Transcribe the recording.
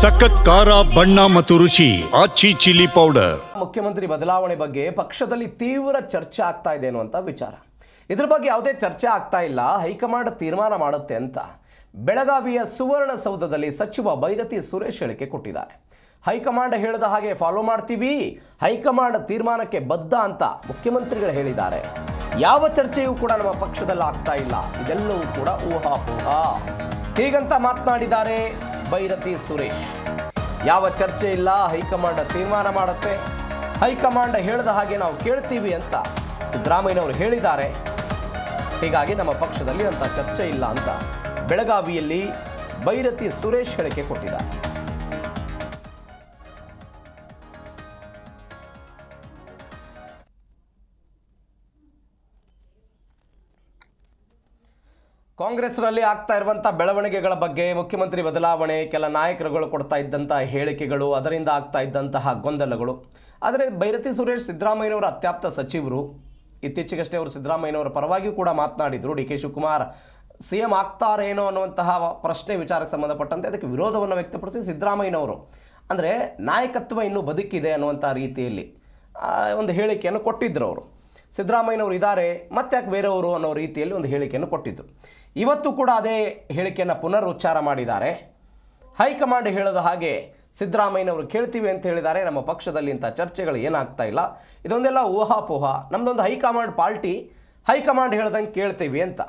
ಸಖತ್ ಖಾರ, ಬಣ್ಣ ಮತ್ತು ರುಚಿ, ಆಚಿ ಚಿಲ್ಲಿ ಪೌಡರ್. ಮುಖ್ಯಮಂತ್ರಿ ಬದಲಾವಣೆ ಬಗ್ಗೆ ಪಕ್ಷದಲ್ಲಿ ತೀವ್ರ ಚರ್ಚೆ ಆಗ್ತಾ ಇದೆ ಅನ್ನುವಂಥ ವಿಚಾರ. ಇದ್ರ ಬಗ್ಗೆ ಯಾವುದೇ ಚರ್ಚೆ ಆಗ್ತಾ ಇಲ್ಲ, ಹೈಕಮಾಂಡ್ ತೀರ್ಮಾನ ಮಾಡುತ್ತೆ ಅಂತ. ಬೆಳಗಾವಿಯ ಸುವರ್ಣಸೌಧದಲ್ಲಿ ಸಚಿವ ಬೈರತಿ ಸುರೇಶ್ ಹೇಳಿಕೆ ಕೊಟ್ಟಿದ್ದಾರೆ. ಹೈಕಮಾಂಡ್ ಹೇಳಿದ ಹಾಗೆ ಫಾಲೋ ಮಾಡ್ತೀವಿ, ಹೈಕಮಾಂಡ್ ತೀರ್ಮಾನಕ್ಕೆ ಬದ್ಧ ಅಂತ ಮುಖ್ಯಮಂತ್ರಿಗಳು ಹೇಳಿದ್ದಾರೆ. ಯಾವ ಚರ್ಚೆಯೂ ಕೂಡ ನಮ್ಮ ಪಕ್ಷದಲ್ಲಿ ಆಗ್ತಾ ಇಲ್ಲ, ಇದೆಲ್ಲವೂ ಕೂಡ ಊಹಾಪೋಹ. ಹೀಗಂತ ಮಾತನಾಡಿದ್ದಾರೆ ಬೈರತಿ ಸುರೇಶ್. ಯಾವ ಚರ್ಚೆ ಇಲ್ಲ, ಹೈಕಮಾಂಡ್ ತೀರ್ಮಾನ ಮಾಡುತ್ತೆ? ಹೈಕಮಾಂಡ್ ಹೇಳಿದ ಹಾಗೆ ನಾವು ಕೇಳ್ತೀವಿ ಅಂತ ಸಿದ್ದರಾಮಯ್ಯನವರು ಹೇಳಿದ್ದಾರೆ. ಹೀಗಾಗಿ ನಮ್ಮ ಪಕ್ಷದಲ್ಲಿ ಅಂತ ಚರ್ಚೆ ಇಲ್ಲ ಅಂತ ಬೆಳಗಾವಿಯಲ್ಲಿ ಬೈರತಿ ಸುರೇಶ್ ಹೇಳಿಕೆ ಕೊಟ್ಟಿದ್ದಾರೆ. ಕಾಂಗ್ರೆಸ್ನಲ್ಲಿ ಆಗ್ತಾ ಇರುವಂಥ ಬೆಳವಣಿಗೆಗಳ ಬಗ್ಗೆ ಮುಖ್ಯಮಂತ್ರಿ ಬದಲಾವಣೆ, ಕೆಲ ನಾಯಕರುಗಳು ಕೊಡ್ತಾ ಇದ್ದಂಥ ಹೇಳಿಕೆಗಳು, ಅದರಿಂದ ಆಗ್ತಾ ಇದ್ದಂತಹ ಗೊಂದಲಗಳು. ಆದರೆ ಭೈರತಿ ಸುರೇಶ್ ಸಿದ್ದರಾಮಯ್ಯನವರ ಅತ್ಯಾಪ್ತ ಸಚಿವರು, ಇತ್ತೀಚೆಗಷ್ಟೇ ಅವರು ಸಿದ್ದರಾಮಯ್ಯನವರ ಪರವಾಗಿಯೂ ಕೂಡ ಮಾತನಾಡಿದರು. D K Shivakumar, C M ಆಗ್ತಾರೇನೋ ಅನ್ನುವಂತಹ ಪ್ರಶ್ನೆ ವಿಚಾರಕ್ಕೆ ಸಂಬಂಧಪಟ್ಟಂತೆ ಅದಕ್ಕೆ ವಿರೋಧವನ್ನು ವ್ಯಕ್ತಪಡಿಸಿ ಸಿದ್ದರಾಮಯ್ಯನವರು. ಅಂದರೆ ನಾಯಕತ್ವ ಇನ್ನೂ ಬದುಕಿದೆ ಅನ್ನುವಂಥ ರೀತಿಯಲ್ಲಿ ಒಂದು ಹೇಳಿಕೆಯನ್ನು ಕೊಟ್ಟಿದ್ದರು ಅವರು. ಸಿದ್ದರಾಮಯ್ಯನವರು ಇದ್ದಾರೆ, ಮತ್ತೆ ಯಾಕೆ ಬೇರೆಯವರು ಅನ್ನೋ ರೀತಿಯಲ್ಲಿ ಒಂದು ಹೇಳಿಕೆಯನ್ನು ಕೊಟ್ಟಿದ್ದು. ಇವತ್ತು ಕೂಡ ಅದೇ ಹೇಳಿಕೆಯನ್ನು ಪುನರುಚ್ಚಾರ ಮಾಡಿದ್ದಾರೆ. ಹೈಕಮಾಂಡ್ ಹೇಳದ ಹಾಗೆ ಸಿದ್ದರಾಮಯ್ಯನವರು ಕೇಳ್ತೀವಿ ಅಂತ ಹೇಳಿದ್ದಾರೆ. ನಮ್ಮ ಪಕ್ಷದಲ್ಲಿ ಇಂಥ ಚರ್ಚೆಗಳು ಏನಾಗ್ತಾ ಇಲ್ಲ. ಇದೊಂದೆಲ್ಲ ಊಹಾಪೋಹ. ನಮ್ಮದೊಂದು ಹೈಕಮಾಂಡ್ ಪಾರ್ಟಿ ಹೈಕಮಾಂಡ್ ಹೇಳ್ದಂಗೆ ಕೇಳ್ತೀವಿ ಅಂತ.